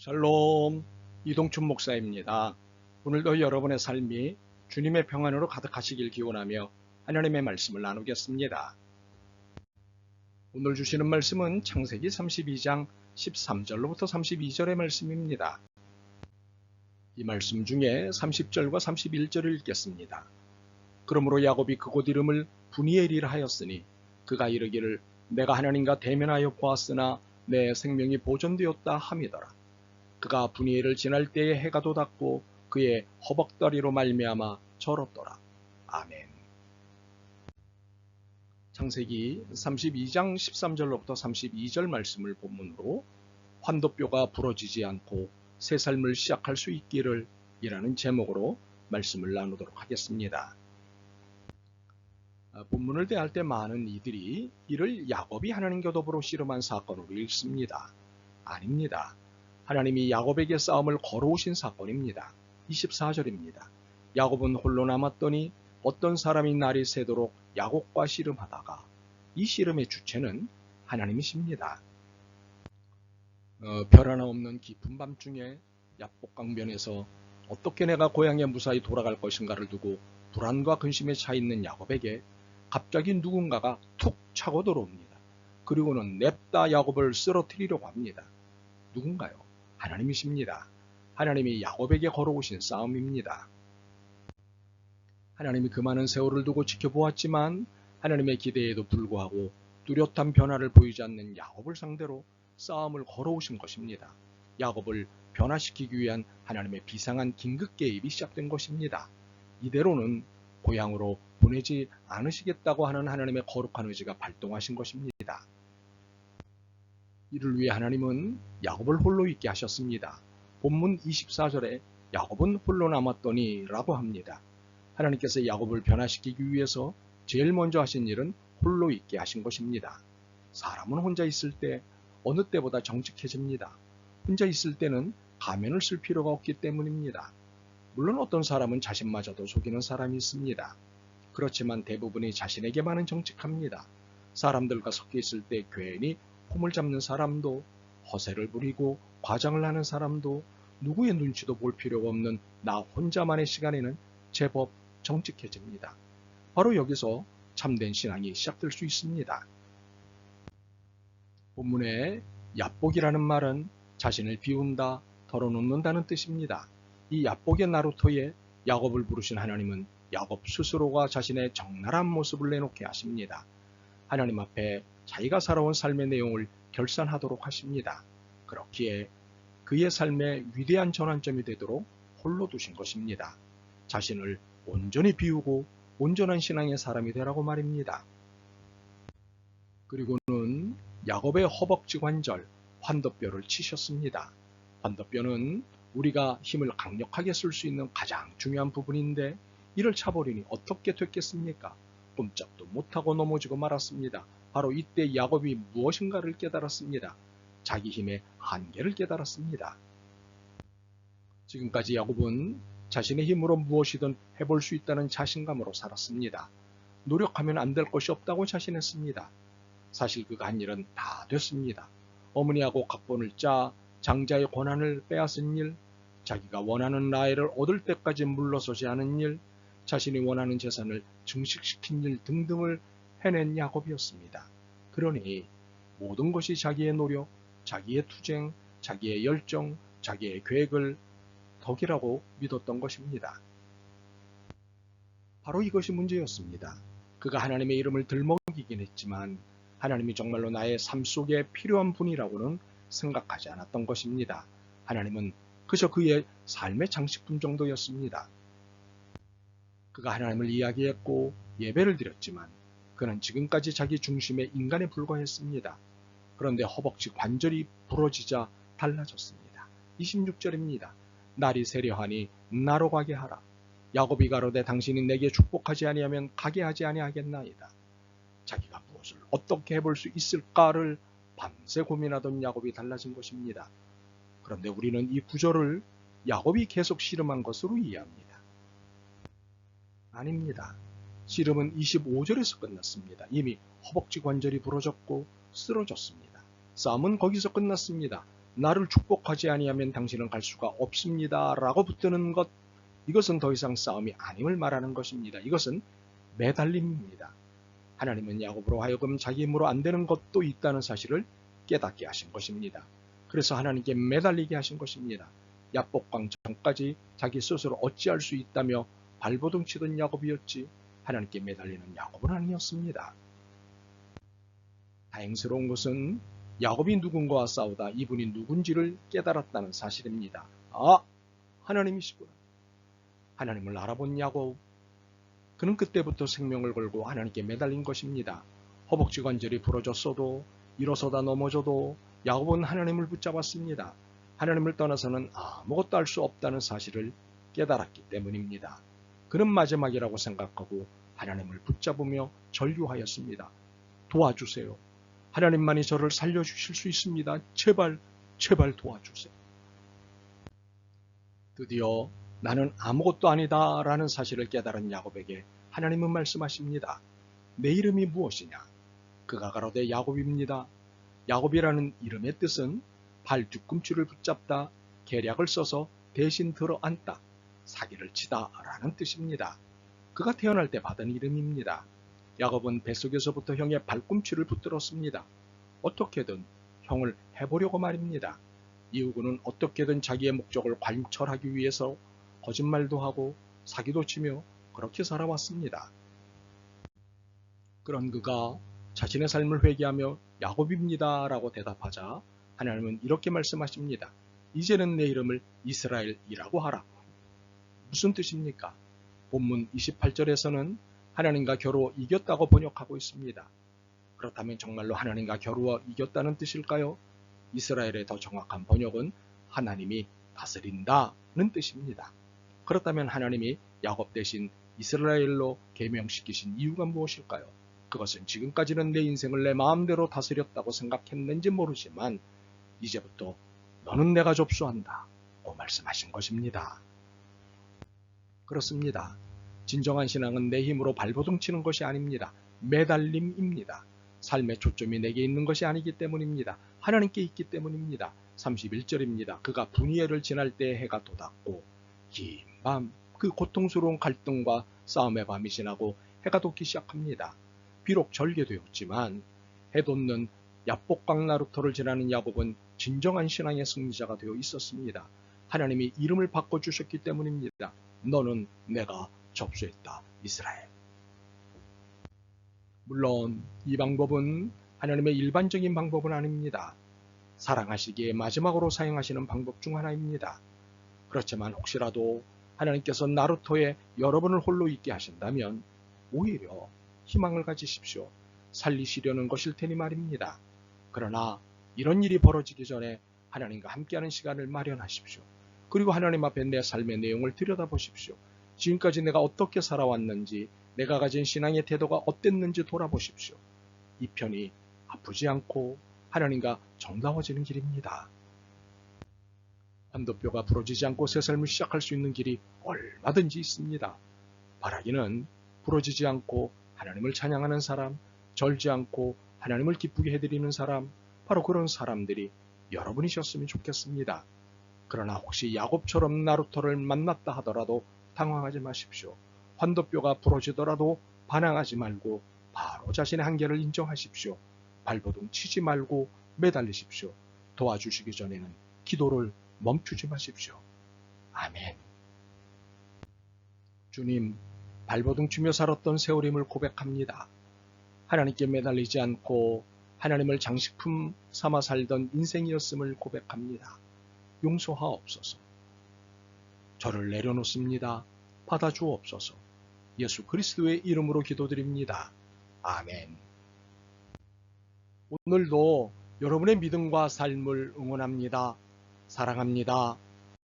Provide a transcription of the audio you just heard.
샬롬 이동춘 목사입니다. 오늘도 여러분의 삶이 주님의 평안으로 가득하시길 기원하며 하나님의 말씀을 나누겠습니다. 오늘 주시는 말씀은 창세기 32장 13절로부터 32절의 말씀입니다. 이 말씀 중에 30절과 31절을 읽겠습니다. 그러므로 야곱이 그곳 이름을 분이엘이라 하였으니 그가 이르기를 내가 하나님과 대면하여 보았으나 내 생명이 보존되었다 함이더라. 그가 분이엘을 지날 때에 해가 돋았고 그의 허벅다리로 말미암아 절었더라. 아멘. 창세기 32장 13절로부터 32절 말씀을 본문으로 환도뼈가 부러지지 않고 새 삶을 시작할 수 있기를 이라는 제목으로 말씀을 나누도록 하겠습니다. 아, 본문을 대할 때 많은 이들이 이를 야곱이 하나님 교도부로 씨름한 사건으로 읽습니다. 아닙니다. 하나님이 야곱에게 싸움을 걸어오신 사건입니다. 24절입니다. 야곱은 홀로 남았더니 어떤 사람이 날이 새도록 야곱과 씨름하다가 이 씨름의 주체는 하나님이십니다. 어, 별 하나 없는 깊은 밤중에 야복강변에서 어떻게 내가 고향에 무사히 돌아갈 것인가를 두고 불안과 근심에 차 있는 야곱에게 갑자기 누군가가 툭 차고 들어옵니다. 그리고는 냅다 야곱을 쓰러뜨리려고 합니다. 누군가요? 하나님이십니다. 하나님이 야곱에게 걸어오신 싸움입니다. 하나님이 그 많은 세월을 두고 지켜보았지만 하나님의 기대에도 불구하고 뚜렷한 변화를 보이지 않는 야곱을 상대로 싸움을 걸어오신 것입니다. 야곱을 변화시키기 위한 하나님의 비상한 긴급 개입이 시작된 것입니다. 이대로는 고향으로 보내지 않으시겠다고 하는 하나님의 거룩한 의지가 발동하신 것입니다. 이를 위해 하나님은 야곱을 홀로 있게 하셨습니다. 본문 24절에 야곱은 홀로 남았더니 라고 합니다. 하나님께서 야곱을 변화시키기 위해서 제일 먼저 하신 일은 홀로 있게 하신 것입니다. 사람은 혼자 있을 때 어느 때보다 정직해집니다. 혼자 있을 때는 가면을 쓸 필요가 없기 때문입니다. 물론 어떤 사람은 자신마저도 속이는 사람이 있습니다. 그렇지만 대부분이 자신에게만은 정직합니다. 사람들과 섞여 있을 때 괜히 폼을 잡는 사람도 허세를 부리고 과장을 하는 사람도 누구의 눈치도 볼 필요가 없는 나 혼자만의 시간에는 제법 정직해집니다. 바로 여기서 참된 신앙이 시작될 수 있습니다. 본문의 얕복이라는 말은 자신을 비운다, 덜어놓는다는 뜻입니다. 이 얕복의 나루토에 야곱을 부르신 하나님은 야곱 스스로가 자신의 적나라한 모습을 내놓게 하십니다. 하나님 앞에 자기가 살아온 삶의 내용을 결산하도록 하십니다. 그렇기에 그의 삶의 위대한 전환점이 되도록 홀로 두신 것입니다. 자신을 온전히 비우고 온전한 신앙의 사람이 되라고 말입니다. 그리고는 야곱의 허벅지 관절, 환도뼈를 치셨습니다. 환도뼈는 우리가 힘을 강력하게 쓸 수 있는 가장 중요한 부분인데 이를 차버리니 어떻게 됐겠습니까? 꼼짝도 못하고 넘어지고 말았습니다. 바로 이때 야곱이 무엇인가를 깨달았습니다. 자기 힘의 한계를 깨달았습니다. 지금까지 야곱은 자신의 힘으로 무엇이든 해볼 수 있다는 자신감으로 살았습니다. 노력하면 안 될 것이 없다고 자신했습니다. 사실 그가 한 일은 다 됐습니다. 어머니하고 각본을 짜 장자의 권한을 빼앗은 일, 자기가 원하는 나이를 얻을 때까지 물러서지 않은 일, 자신이 원하는 재산을 증식시킨 일 등등을 해낸 야곱이었습니다. 그러니 모든 것이 자기의 노력, 자기의 투쟁, 자기의 열정, 자기의 계획을 덕이라고 믿었던 것입니다. 바로 이것이 문제였습니다. 그가 하나님의 이름을 들먹이긴 했지만 하나님이 정말로 나의 삶 속에 필요한 분이라고는 생각하지 않았던 것입니다. 하나님은 그저 그의 삶의 장식품 정도였습니다. 그가 하나님을 이야기했고 예배를 드렸지만 그는 지금까지 자기 중심의 인간에 불과했습니다. 그런데 허벅지 관절이 부러지자 달라졌습니다. 26절입니다. 날이 세려하니 나로 가게 하라. 야곱이 가로되 당신이 내게 축복하지 아니하면 가게 하지 아니하겠나이다. 자기가 무엇을 어떻게 해볼 수 있을까를 밤새 고민하던 야곱이 달라진 것입니다. 그런데 우리는 이 구절을 야곱이 계속 씨름한 것으로 이해합니다. 아닙니다. 씨름은 25절에서 끝났습니다. 이미 허벅지 관절이 부러졌고 쓰러졌습니다. 싸움은 거기서 끝났습니다. 나를 축복하지 아니하면 당신은 갈 수가 없습니다. 라고 붙드는 것 이것은 더 이상 싸움이 아님을 말하는 것입니다. 이것은 매달림입니다. 하나님은 야곱으로 하여금 자기 힘으로 안 되는 것도 있다는 사실을 깨닫게 하신 것입니다. 그래서 하나님께 매달리게 하신 것입니다. 야복강 전까지 자기 스스로 어찌할 수 있다며 발버둥 치던 야곱이었지 하나님께 매달리는 야곱은 아니었습니다. 다행스러운 것은 야곱이 누군가와 싸우다 이분이 누군지를 깨달았다는 사실입니다. 아, 하나님이시구나. 하나님을 알아본 야곱. 그는 그때부터 생명을 걸고 하나님께 매달린 것입니다. 허벅지 관절이 부러졌어도 일어서다 넘어져도 야곱은 하나님을 붙잡았습니다. 하나님을 떠나서는 아무것도 할 수 없다는 사실을 깨달았기 때문입니다. 그는 마지막이라고 생각하고 하나님을 붙잡으며 전류하였습니다. 도와주세요. 하나님만이 저를 살려주실 수 있습니다. 제발, 제발 도와주세요. 드디어 나는 아무것도 아니다 라는 사실을 깨달은 야곱에게 하나님은 말씀하십니다. 내 이름이 무엇이냐? 그가 가로되 야곱입니다. 야곱이라는 이름의 뜻은 발 뒤꿈치를 붙잡다, 계략을 써서 대신 들어 앉다, 사기를 치다 라는 뜻입니다. 그가 태어날 때 받은 이름입니다. 야곱은 뱃속에서부터 형의 발꿈치를 붙들었습니다. 어떻게든 형을 해보려고 말입니다. 이후구는 어떻게든 자기의 목적을 관철하기 위해서 거짓말도 하고 사기도 치며 그렇게 살아왔습니다. 그런 그가 자신의 삶을 회개하며 야곱입니다 라고 대답하자 하나님은 이렇게 말씀하십니다. 이제는 내 이름을 이스라엘이라고 하라. 무슨 뜻입니까? 본문 28절에서는 하나님과 겨루어 이겼다고 번역하고 있습니다. 그렇다면 정말로 하나님과 겨루어 이겼다는 뜻일까요? 이스라엘의 더 정확한 번역은 하나님이 다스린다는 뜻입니다. 그렇다면 하나님이 야곱 대신 이스라엘로 개명시키신 이유가 무엇일까요? 그것은 지금까지는 내 인생을 내 마음대로 다스렸다고 생각했는지 모르지만 이제부터 너는 내가 접수한다. 고 말씀하신 것입니다. 그렇습니다. 진정한 신앙은 내 힘으로 발버둥 치는 것이 아닙니다. 매달림입니다. 삶의 초점이 내게 있는 것이 아니기 때문입니다. 하나님께 있기 때문입니다. 31절입니다. 그가 분이엘을 지날 때 해가 돋았고 긴 밤 그 고통스러운 갈등과 싸움의 밤이 지나고 해가 돋기 시작합니다. 비록 절개되었지만 해 돋는 야복강 나루터를 지나는 야곱은 진정한 신앙의 승리자가 되어 있었습니다. 하나님이 이름을 바꿔 주셨기 때문입니다. 너는 내가 접수했다. 이스라엘. 물론 이 방법은 하나님의 일반적인 방법은 아닙니다. 사랑하시기에 마지막으로 사용하시는 방법 중 하나입니다. 그렇지만 혹시라도 하나님께서 나루토에 여러분을 홀로 있게 하신다면 오히려 희망을 가지십시오. 살리시려는 것일 테니 말입니다. 그러나 이런 일이 벌어지기 전에 하나님과 함께하는 시간을 마련하십시오. 그리고 하나님 앞에 내 삶의 내용을 들여다보십시오. 지금까지 내가 어떻게 살아왔는지, 내가 가진 신앙의 태도가 어땠는지 돌아보십시오. 이 편이 아프지 않고 하나님과 정다워지는 길입니다. 환도뼈가 부러지지 않고 새 삶을 시작할 수 있는 길이 얼마든지 있습니다. 바라기는 부러지지 않고 하나님을 찬양하는 사람, 절지 않고 하나님을 기쁘게 해드리는 사람, 바로 그런 사람들이 여러분이셨으면 좋겠습니다. 그러나 혹시 야곱처럼 나루토를 만났다 하더라도 당황하지 마십시오. 환도뼈가 부러지더라도 반항하지 말고 바로 자신의 한계를 인정하십시오. 발버둥 치지 말고 매달리십시오. 도와주시기 전에는 기도를 멈추지 마십시오. 아멘. 주님, 발버둥 치며 살았던 세월임을 고백합니다. 하나님께 매달리지 않고 하나님을 장식품 삼아 살던 인생이었음을 고백합니다. 용서하옵소서. 저를 내려놓습니다. 받아주옵소서. 예수 그리스도의 이름으로 기도드립니다. 아멘. 오늘도 여러분의 믿음과 삶을 응원합니다. 사랑합니다.